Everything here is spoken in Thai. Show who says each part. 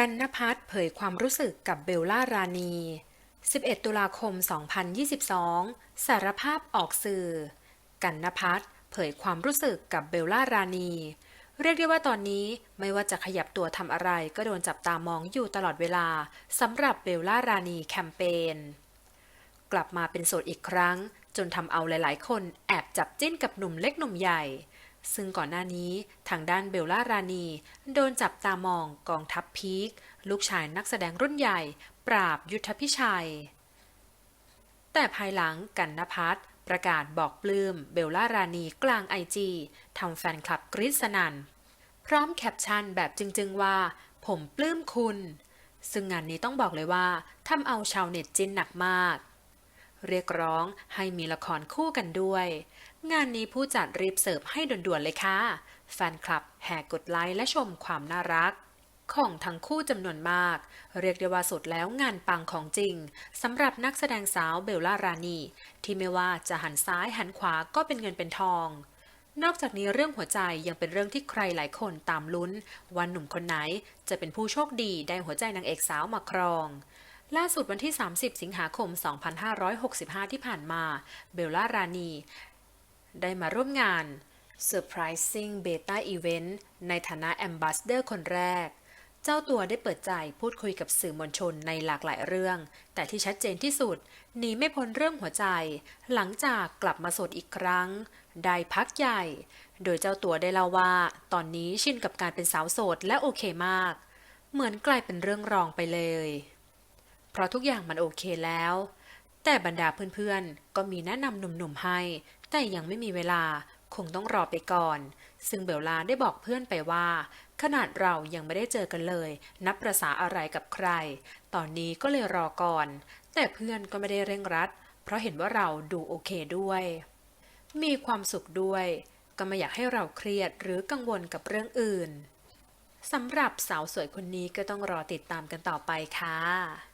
Speaker 1: กันนพัฒน์เผยความรู้สึกกับเบลล่ารานี11 ตุลาคม 2022 สารภาพออกสื่อ กันนพัฒน์เผยความรู้สึกกับเบลล่ารานีเรียกได้ว่าตอนนี้ไม่ว่าจะขยับตัวทำอะไรก็โดนจับตามองอยู่ตลอดเวลาสำหรับเบลล่ารานีแคมเปญ กลับมาเป็นโสดอีกครั้ง จนทำเอาหลาย ๆ คนแอบจับจิ้นกับหนุ่มเล็กหนุ่มใหญ่ ซึ่งก่อนหน้านี้ทางด้านเบลล่ารานี โดนจับตามองกองทัพพีค ลูกชายนักแสดงรุ่นใหญ่ ปราบยุทธพิชัย แต่ภายหลังกันนพัฒน์ประกาศบอกปลื้มเบลล่ารานีกลางไอจีทำแฟนคลับกรี๊สนัน พร้อมแคปชั่นแบบจึงๆ ว่า ผมปลื้มคุณ ซึ่งงานนี้ต้องบอกเลยว่าทำเอาชาวเน็ตจินหนักมาก เรียกร้องให้มีละครคู่กันด้วย งานนี้ผู้จัดรีบเสิร์ฟให้ด่วนๆเลยค่ะ แฟนคลับแห่กดไลค์และชมความน่ารัก ของทั้งคู่จำนวนมาก เรียกได้ว่าสุดแล้วงานปังของจริงสำหรับนักแสดงสาวเบลล่ารานีที่ไม่ว่าจะหันซ้ายหันขวาก็เป็นเงินเป็นทองนอกจากนี้เรื่องหัวใจยังเป็นเรื่องที่ใครหลายคนตามลุ้นว่าหนุ่มคนไหนจะเป็นผู้โชคดีได้หัวใจนางเอกสาวมาครอง ล่าสุดวันที่ 30 สิงหาคม 2565 ที่ผ่านมา เบลล่ารานี ได้มาร่วมงาน Surprising Beta Event ในฐานะ Ambassador คนแรก เจ้าตัวได้เปิดใจพูดคุยกับสื่อมวลชนในหลากหลายเรื่อง แต่ที่ชัดเจนที่สุดหนีไม่พ้นเรื่องหัวใจ หลังจากกลับมาโสดอีกครั้ง ได้พักใหญ่ โดยเจ้าตัวได้เล่าว่า ตอนนี้ชินกับการเป็นสาวโสดและโอเคมาก เหมือนกลายเป็นเรื่องรองไปเลย เพราะทุกอย่างมันโอเคแล้ว แต่บรรดาเพื่อนๆ ก็มีแนะนำหนุ่มๆให้ แต่ยังไม่มีเวลาคงต้องรอไปก่อน ซึ่งเบลลาได้บอกเพื่อนไปว่า ขนาดเรายังไม่ได้เจอกันเลย นับประษาอะไรกับใคร ตอนนี้ก็เลยรอก่อน แต่เพื่อนก็ไม่ได้เร่งรัด เพราะเห็นว่าเราดูโอเคด้วย มีความสุขด้วย ก็ไม่อยากให้เราเครียดหรือกังวลกับเรื่องอื่นสำหรับสาวสวยคนนี้ก็ต้องรอติดตามกันต่อไปค่ะ